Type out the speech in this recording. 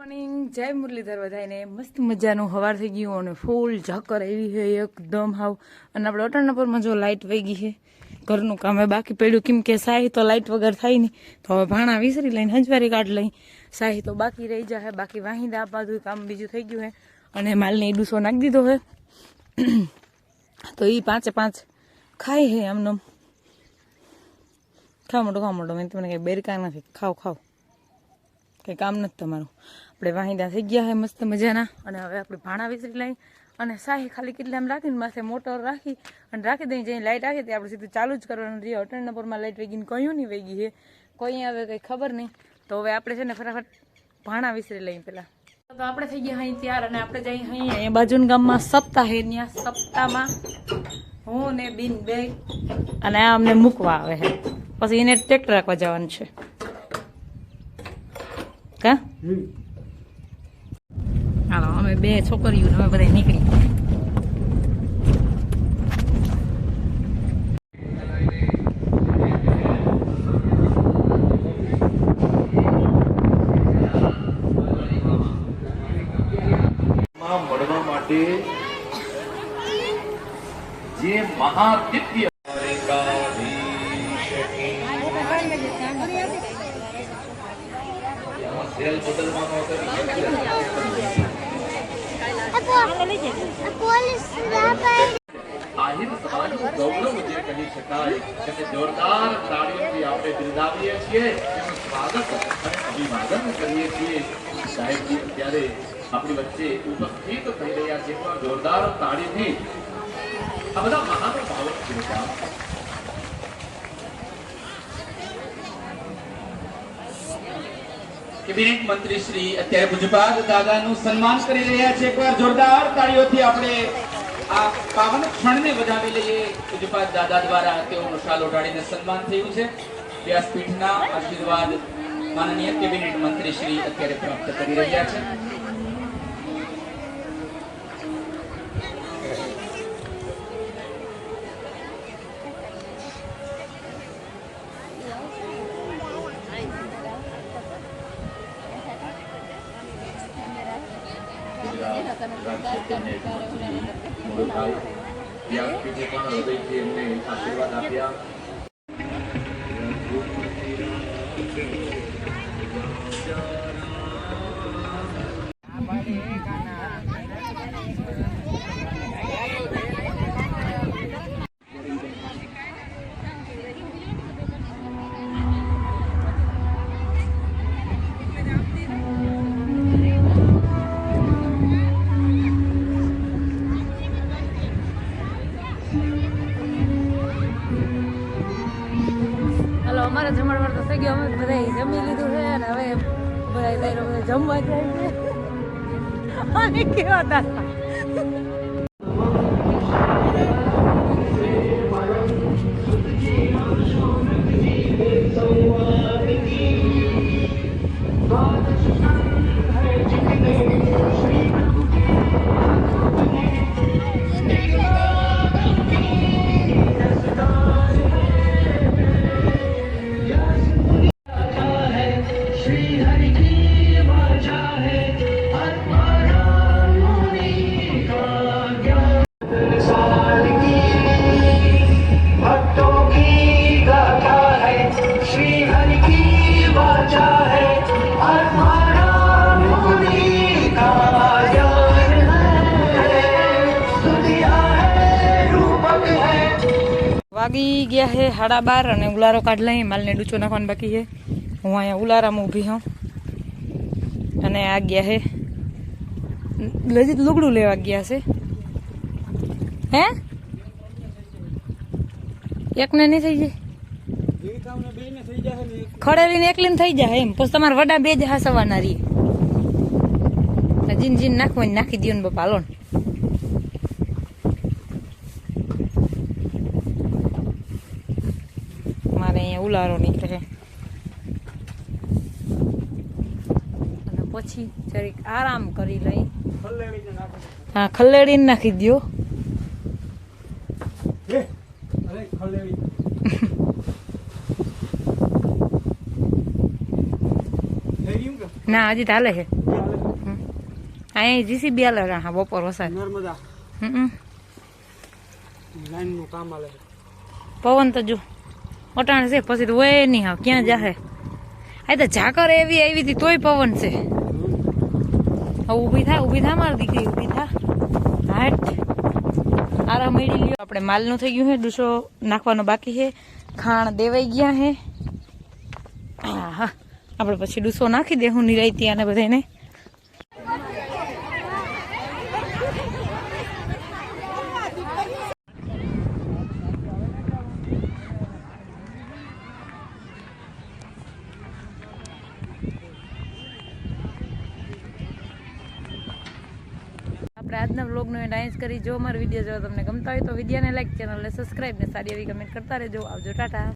Morning જય મુરલીધર બધાને મસ્ત મજાનું હવાર થઈ ગયું અને ફૂલ ઝાકર એવી છે એકદમ હાવ. અને આપણે અટાણાપુરમાં જો લાઇટ વહી ગઈ છે. ઘરનું કામ હવે બાકી પડ્યું. કેમ કે શાહી તો લાઇટ વગર થાય નહીં. તો હવે ભાણા વિસરી લઈને હંજવારી કાઢ લઈ. શાહી તો બાકી રહી જાય બાકી વાહિંદા બધું કામ બીજું થઈ ગયું છે અને માલને ડૂસો નાખી દીધો છે તો એ પાંચે પાંચ ખાય છે આમને ખાવ મોટો ખાવ મોટો. મેં તમને કંઈ બેરકા નથી. ખાવ ખાવ. કંઈ કામ નથી તમારું. આપણે વાહિંદા થઈ ગયા છે મસ્ત મજાના. અને હવે આપણે ભાણા વિસરી લઈ. અને શાહી ખાલી કેટલા રાખીને માથે મોટર રાખી અને રાખી દઈ જઈને લાઇટ રાખી તે આપણે સીધું ચાલુ જ કરવાનું રહીએ અટલ નંબરમાં લાઇટ વેગીને કયું નહીં વેગી છે કોઈ હવે કંઈ ખબર નહીં. તો હવે આપણે છે ને ફટાફટ ભાણા વિસરી લઈએ પહેલાં તો આપણે થઈ ગયા અહીં ત્યાર અને આપણે જઈ અહીં અહીંયા બાજુના ગામમાં સપ્તાહ ત્યાં સપ્તાહમાં હું ને બિન બે. અને આ અમને મૂકવા આવે છે પછી એને ટ્રેક્ટર રાખવા જવાનું છે. કા હાલો અમે બે છોકરીઓ અમે બધા નીકળી. મળવા માટે જે મહાદિવ્ય સેલ બદલવાનો જોરદાર તાળીઓથી આપણે બિરદાવીએ છીએ એનું કરીએ છીએ સાહેબજી અત્યારે આપણી વચ્ચે ઉપસ્થિત થઈ રહ્યા છે જોરદાર તાળીથી આ બધા મહાનુભાવો કેબિનેટ મંત્રી શ્રી અત્યારે પૂજપાદ દાદાનું સન્માન કરી રહ્યા છે. એકવાર જોરદાર તાળીઓથી આપણે આ પાવન ક્ષણને વધાવી લઈએ. પૂજપાદ દાદા દ્વારા તેઓનો શાલ ઓઢાડીને સન્માન થયું છે. વ્યાસપીઠના આશીર્વાદ માનનીય કેબિનેટ મંત્રી શ્રી અત્યારે પ્રાપ્ત કરી રહ્યા છે. මුළු කල් යක් පිටේ කරන ඔබේ කියන්නේ ආශිර්වාද අපියා બધા જમણવાર તો થઈ ગયો અમે બધા જમી લીધું છે અને હવે બધા જઈને બધા જમવા જાય છે અને કેવા હતા વાગી ગયા છે સાડા બાર અને ઉલારો કાઢ લઈ, માલને ડૂચો નાખવાનું બાકી છે હું અહીંયા ઉલારામાં ઊભી હોઉં અને આ ગયા છે લજીત લુગડું લેવા ગયા છે. હે? એકને નહીં થઈ જાય. ખડેલી ને એકલી થઈ જાય એમ. પછી તમારે વડા બે જ હાસવાના રહી જીન જીન નાખવાની નાખી દો ને બાપા, હાલો ને. અહીંયા ઉલારો નીકળે. અને પછી જરીક આરામ કરી લઈ. હા ખલેડીને નાખી દો ના હજી ચાલે છે. અહીંયા જીસીબી આલે હા બપોર વસાય નર્મદા. હમ લાઈનનું કામ આલે પવન તો જો. અટાણ છે, પછી તો હોય નહીં હા ક્યાં જાહે? આ તો ઝાકર એવી આવી હતી, તોય પવન છે. હવે ઊભી થા ઊભી થા મારી દીકરી, ઊભી થા. હાટ. આરામ મળી લ્યો આપણે માલનું થઈ ગયું છે ડૂસો નાખવાનો બાકી છે ખાણ દેવાઈ ગયા છે હા. હા આપણે પછી ડૂસો નાખી દે, હું નિરાયતી આને બધાને આપણે આજના વ્લોગનો ડાન્સ કરી જો અમારો વીડિયો જો તમને ગમતા હોય તો વિડીયોને લાઈક ચેનલને સબસ્ક્રાઈબ ને સારી એવી કમેન્ટ કરતા રહેજો. આવજો, ટાટા.